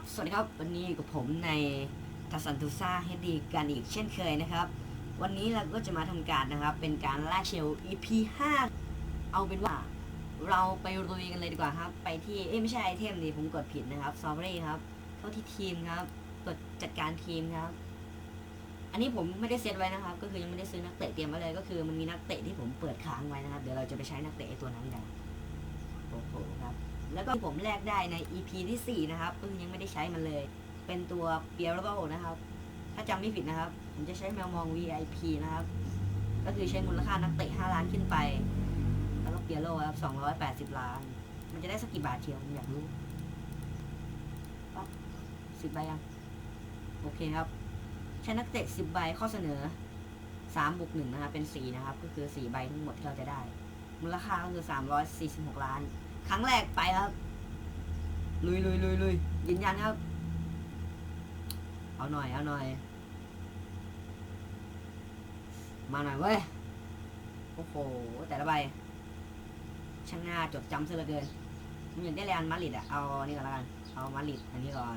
อยู่กับผมในทัสันตุซ่าเฮดีกันอีกเช่นเคยนะครับ วันนี้เราก็จะมาทำการนะครับ เป็นการล่าเชล EP 5 เอาเป็นว่าเราไปรุยกันเลยดีกว่าครับ ไปที่ เอ้ยไม่ใช่ไอเทมดิผมกดผิดนะครับซอฟเรครับ เข้าที่ทีมครับ กดจัดการทีมครับ อันนี้ผมไม่ได้เซตไว้นะครับ ก็คือยังไม่ได้ซื้อนักเตะเตรียมไว้เลย ก็คือมันมีนักเตะที่ผมเปิดค้างไว้นะครับ เดี๋ยวเราจะไปใช้นักเตะตัวนั้นกัน โอ้โหครับ แล้วก็ผมแลกได้ใน EP ที่ 4 นะครับก็คือยังไม่ได้ใช้มันเลย เป็นตัวเปียร์บนะครับ ถ้าจำไม่ผิดนะครับ ผมจะใช้แมวมอง VIP นะครับ ก็คือใช้มูลค่านักเตะ 5 ล้านขึ้นไป แล้วก็เปียโรครับ 280 ล้าน มันจะได้สักกี่บาทเชียวผมอยากรู้ปั๊บสิบใบยัง โอเคครับ ใช้นักเตะ 10 ใบข้อเสนอ3บวก1นะครับเป็น 4 นะครับ ก็คือ 4 ใบทั้งหมดที่เราจะได้ มูลค่าก็คือ 346 ล้าน ครั้งแรกไปครับ ลุยลุยลุยลุยยืนยันครับ เอาหน่อย เอาหน่อย มาหน่อยเว้ย โอ้โห แต่ละใบ ช่างหน้าจดจำซะเหลือเกินผมอยากได้เรอัลมาริดอะเอาอันนี้ก่อนล้วกัน เอามาริดอันนี้ก่อน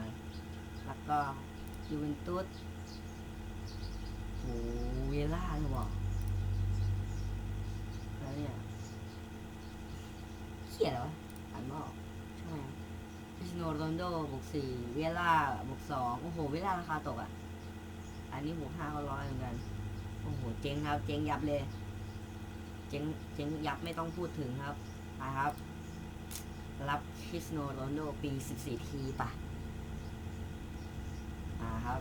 แล้วก็ยูเวนตุสโอ้เวล่าเลยบอกแล้วเนี่ยเขียนอะไรวะอ่านไม่ออกใช่ไหมคริสโนโรนโดบวกสี่เวล่าบวกสองโอ้โห เวล่าราคาตกอะ อันนี้บวกห้าก็ร้อยเหมือนกัน โอ้โห เจ๊งครับ เจ๊งยับเลย เจ๊ง เจ๊งยับไม่ต้องพูดถึงครับนะครับ รับคริสโนโรนโดปี14ทีป่ะอ่าครับ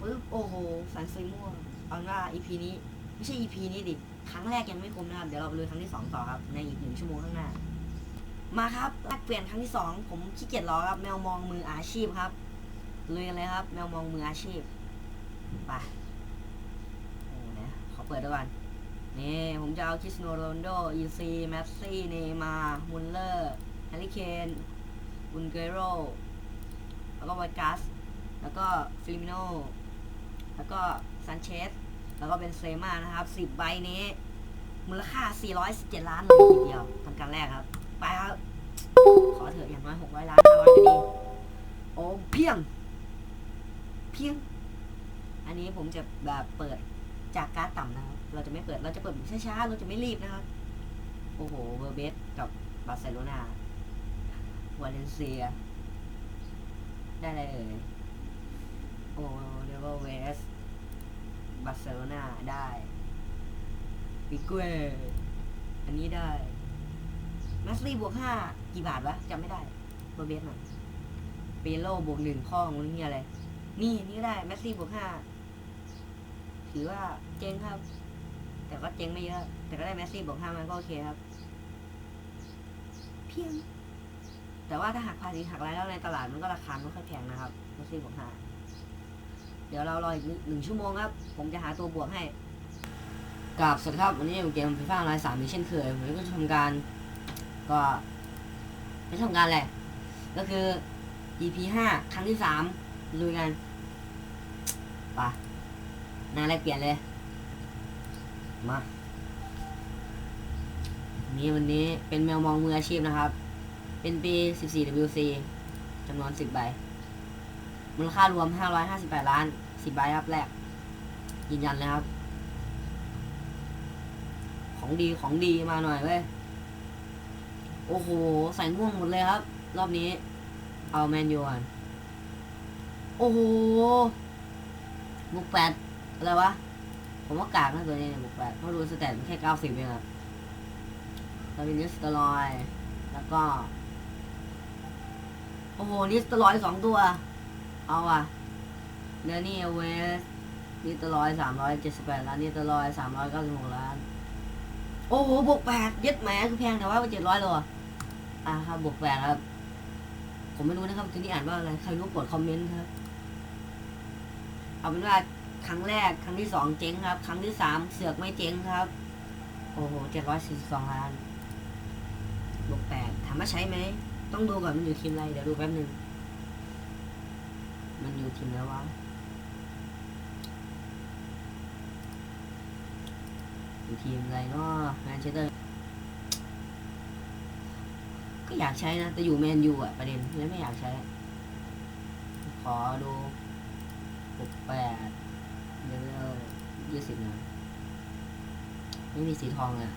ปึ๊บโอ้โห สันซุยม่วงเอาเป็นว่า EP นี้ ไม่ใช่ EP นี้ดิ ครั้งแรกยังไม่คมนะครับ เดี๋ยวเราไปลุยครั้งที่2ต่อครับ ในอีกหนึ่งชั่วโมงข้างหน้า มาครับแลกเปลี่ยนครั้งที่ 2 ผมขี้เกียจรอครับ แมวมองมืออาชีพครับลุยกันเลยครับ แมวมองมืออาชีพไปโอ้เนี่ยขอเปิดด้วยก่อนนี่ผมจะเอาคริสโนโรนโดอีซีแมสซี่เนมามุลเลอร์แฮร์รี่เคนบุนเกโรแล้วก็ไวกัส แล้วก็ฟิลิมิโนแล้วก็ซันเชสแล้วก็เป็นเซม่านะครับ 10 ใบนี้ มูลค่า 417 ล้านเลยทีเดียวทำการแรกครับ ไปครับ ขอเถอะอย่างน้อย600ล้าน500ก็ดี โอ้เพียง เพียง อันนี้ผมจะแบบเปิดจากการ์ดต่ำนะครับ เราจะไม่เปิด เราจะเปิดช้าๆ เราจะไม่รีบนะครับ โอ้โห เวอร์เบสกับบาร์เซโลนาวาเลนเซีย ได้อะไรเอ่ย โอ้เดวเวสบาร์เซโลนาได้ปิเกอันนี้ได้ แมสลี่บวกห้ากี่บาทวะจำไม่ได้เบอร์เบสหน่อยเปโลบวกหนึ่งพ่อของมึงนี่อะไร นี่นี่ได้แมสลี่บวกห้าถือว่าเจ๊งครับ แต่ก็เจ๊งไม่เยอะ แต่ก็ได้แมสซี่บวกห้ามันก็โอเคครับ เพียง แต่ว่าถ้าหักภาษีหักรายแล้วในตลาดมันก็ราคาไม่ค่อยแพงนะครับแมสซี่บวกห้าเดี๋ยวเรารออีกหนึ่งชั่วโมงครับ ผมจะหาตัวบวกให้กับสวัสดีครับ วันนี้อยู่เกมฟีฟ่าไลน์สามอีกเช่นเคยผมก็จะทำการ ก็ไม่ทำการแหละ ก็คือ EP ห้าครั้งที่สามลุยกันไปหน้าแรกเปลี่ยนเลย มานี่วันนี้เป็นแมวมองมืออาชีพนะครับ เป็นปี 14WC จำนวน 10 ใบ มูลค่ารวม 558 ล้าน 10 ใบครับแรก ยืนยันเลยครับ ของดีของดีมาหน่อยเว้ย โอ้โหใส่ม่วงหมดเลยครับ รอบนี้ เอาแมนยูก่อนโอ้โหบุกแปดอะไรวะ ผมว่ากากนะตัวนี้บุกแปดเพราะรู้สแตทมันแค่90เองครับล้วเป็นนิสตอรอย แล้วก็ โอ้โห นิสตอรอยสองตัว เอาอะเดนนี่เวสนี่ตลอยสามร้อยเจ็ดสิบแปดล้านนี่ตลอยสามร้อยเก้าสิบหกล้าน โอ้โหบวกแปดยึดแหมคือแพงแต่ว่าเจ็ดร้อยเลย อะครับบวกแปดครับ ผมไม่รู้นะครับทีนี้อ่านว่าอะไร ใครรู้กดคอมเมนต์ครับ เอาเป็นว่าครั้งแรก ครั้งที่สองเจ๊งครับ ครั้งที่สามเสือกไม่เจ๊งครับ โอ้โหเจ็ดร้อยสี่สิบสองล้านบวกแปดถามว่าใช้ไหม ต้องดูก่อนมันอยู่ทีมอะไร เดี๋ยวดูแป๊บนึงมันอยู่ทีมแล้ววะอยู่ทีมอะไรเนาะแมนเชสเตอร์ ก็อยากใช้นะ แต่อยู่แมนยูอะประเด็นเลยไม่อยากใช้ ขอดูหกแปดเลเวลยี่สิบนะไม่มีสีทองเลยอะ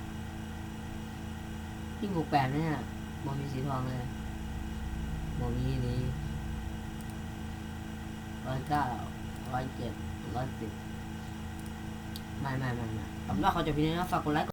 นี่หกแปดเนี่ยบอมีสีทองเลยบอมีนี้ร้อยเก้าร้อยเจ็ดร้อยสิบไม่ไม่ไม่ไม่ผมว่าเขาจะพิจารณาฝากกดไลค์